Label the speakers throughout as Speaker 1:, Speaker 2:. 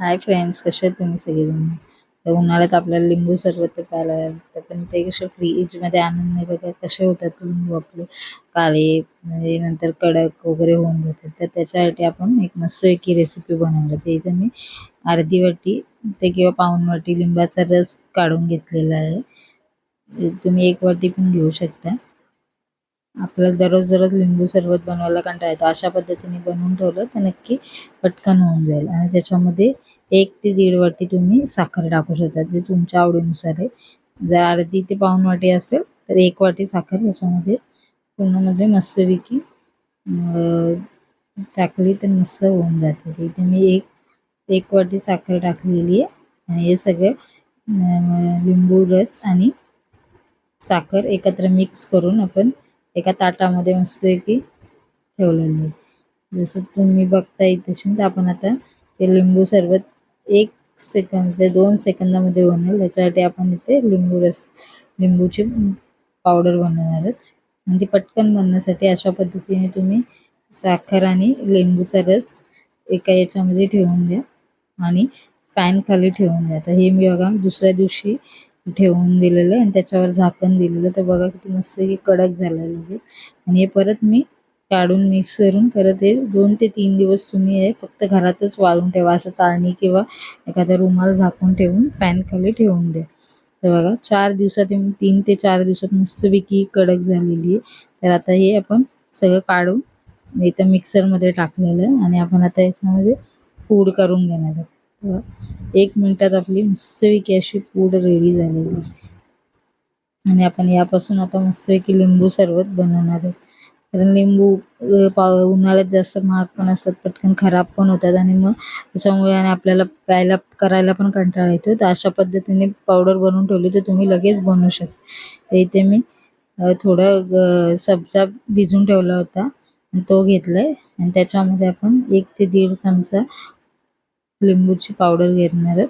Speaker 1: Hi friends कसे आहेत तुम्ही सगळेजण? तर उन्हाळ्यात आपल्याला लिंबू सरबत प्यायला तर पण ते कसे फ्रीजमध्ये आणून नाही बघा कसे होतात लिंबू आपले? काळे म्हणजे नंतर कडक वगैरे होऊन जातात. तर त्याच्यासाठी आपण एक मस्तपैकी रेसिपी बनवली ते इथं मी अर्धी वाटी ते किंवा पाऊण वाटी लिंबाचा रस काढून घेतलेला आहे. तुम्ही एक वाटी पण घेऊ शकता. आपल्याला दररोज दररोज लिंबू सरबत बनवायला कंटाळा येतो. अशा पद्धतीने बनवून ठेवलं तर नक्की पटकन होऊन जाईल. आणि त्याच्यामध्ये एक ते दीड वाटी तुम्ही साखर टाकू शकता जे तुमच्या आवडीनुसार आहे. जर अर्धी ते पाऊण वाटी असेल तर एक वाटी साखर त्याच्यामध्ये पूर्णमध्ये मस्तपैकी टाकली तर मस्त होऊन जाते. इथे मी एक एक वाटी साखर टाकलेली आहे. आणि हे सगळं लिंबू रस आणि साखर एकत्र मिक्स करून आपण एका ताटामध्ये मस्त की ठेवलेलं जसं तुम्ही बघताय तशी तर आपण आता ते लिंबू सरबत एक सेकंद ते दोन सेकंदामध्ये बनेल त्याच्यासाठी आपण इथे लिंबू रस लिंबूची पावडर बनवणार आहोत. आणि ती पटकन बनण्यासाठी अशा पद्धतीने तुम्ही साखर आणि लिंबूचा रस एका याच्यामध्ये ठेवून द्या आणि फॅन खाली ठेवून द्या. आता हे मी बघा दुसऱ्या दिवशी ठेवून दिलेलं आहे आणि त्याच्यावर झाकण दिलेलं तर बघा किती मस्त की कडक झालेलं आहे आणि हे परत मी काढून मिक्स करून परत हे दोन ते तीन दिवस तुम्ही हे फक्त घरातच वाळून ठेवा. असं चाळणी किंवा एखादा रुमाल झाकून ठेवून फॅन खाली ठेवून द्या. तर बघा चार दिवसात तीन ते चार दिवसात मस्तपैकी कडक झालेली आहे. तर आता हे आपण सगळं काढून इथं मिक्सरमध्ये टाकलेलं आहे आणि आपण आता याच्यामध्ये पूड करून घेणार आहोत. एक मिनिटात आपली मस्तपैकी अशी पूड रेडी झालेली आणि आपण यापासून आता मस्तपैकी लिंबू सरबत बनवणार आहोत कारण लिंबू पाव उन्हाळ्यात जास्त महाग पण असतात पटकन खराब पण होतात आणि मग त्याच्यामुळे आणि आपल्याला प्यायला करायला पण कंटाळा येतो. तर अशा पद्धतीने पावडर बनवून ठेवली तर तुम्ही लगेच बनवू शकता. तर इथे मी थोडं सब्जा भिजून ठेवला होता. तो घेतलाय. आणि त्याच्यामध्ये आपण एक ते दीड चमचा लिंबूची पावडर घेणार आहेत.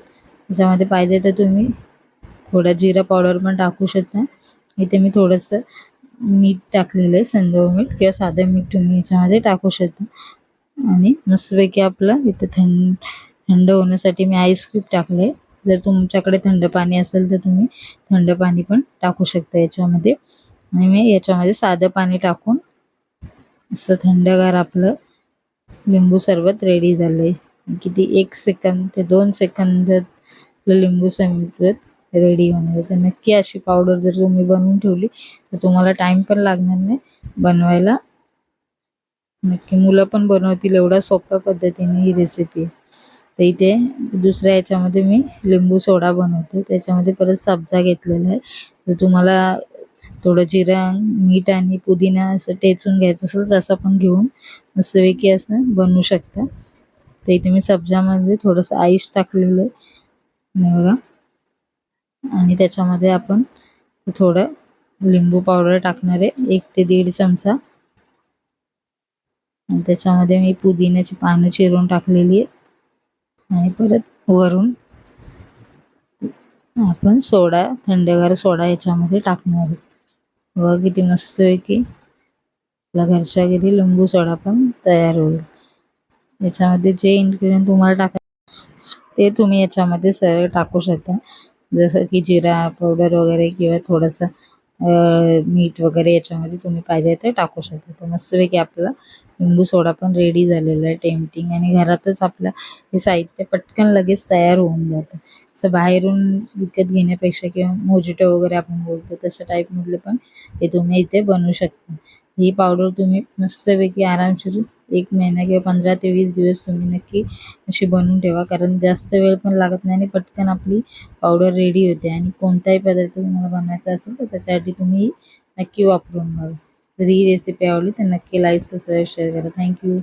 Speaker 1: त्याच्यामध्ये पाहिजे तर तुम्ही थोडा जिरा पावडर पण टाकू शकता. इथे मी थोडंसं मीठ टाकलेलं आहे संदव मीठ किंवा साधं मीठ तुम्ही याच्यामध्ये टाकू शकता. आणि मस्तपैकी आपलं इथं थंड थंड होण्यासाठी मी आईस क्यूब टाकले जर तुमच्याकडे थंड पाणी असेल तर तुम्ही थंड पाणी पण टाकू शकता याच्यामध्ये. आणि मी याच्यामध्ये साधं पाणी टाकून असं थंडगार आपलं लिंबू सरबत रेडी झालं आहे किती एक सेकंद ते दोन सेकंद लिंबू सरबत रेडी होणार तर नक्की अशी पावडर जर तुम्ही बनवून ठेवली तर तुम्हाला टाइम पण लागणार नाही बनवायला. नक्की मुलं पण बनवतील एवढ्या सोप्या पद्धतीने ही रेसिपी तर इथे दुसऱ्या याच्यामध्ये मी लिंबू सोडा बनवते. त्याच्यामध्ये परत सब्जा घेतलेला आहे. तर तुम्हाला थोडं जिरं मीठ आणि पुदिना असं टेचून घ्यायचं असेल तर असं पण घेऊन मस्तपैकी असं बनवू शकता. तर इथे मी सब्जामध्ये थोडंसं आईस टाकलेलं आहे. बघा. आणि त्याच्यामध्ये आपण थोडं लिंबू पावडर टाकणार आहे एक ते दीड चमचा. आणि त्याच्यामध्ये मी पुदिन्याची पानं चिरून टाकलेली आहे आणि परत वरून आपण सोडा थंडगार सोडा याच्यामध्ये टाकणार आहे. बघा किती मस्त आहे की. आपल्या घरच्या घरी लिंबू सोडा पण तयार होईल. याच्यामध्ये जे इन्ग्रेडियंट तुम्हाला टाका ते तुम्ही याच्यामध्ये सरळ टाकू शकता. जसं की जिरा पावडर वगैरे किंवा थोडंसं मीठ वगैरे याच्यामध्ये तुम्ही पाहिजे ते टाकू शकता. तर मस्तपैकी आपला लिंबू सोडा पण रेडी झालेला आहे टेम्पटिंग आणि घरातच आपलं हे साहित्य पटकन लगेच तयार होऊन जातं. असं बाहेरून विकत घेण्यापेक्षा किंवा मोजिटो वगैरे आपण बोलतो तशा टाईपमधले पण हे तुम्ही इथे बनवू शकता. ही पावडर तुम्ही मस्तपैकी आरामशीर एक महिना किंवा पंधरा ते वीस दिवस तुम्ही नक्की अशी बनवून ठेवा. कारण जास्त वेळ पण लागत नाही आणि पटकन आपली पावडर रेडी होते. आणि कोणताही पदार्थ तुम्हाला बनवायचा असेल तर त्याच्यासाठी तुम्ही नक्की वापरून बघा. जर ही रेसिपी आवडली तर नक्की लाईक सबस्क्राईब शेअर करा. Thank you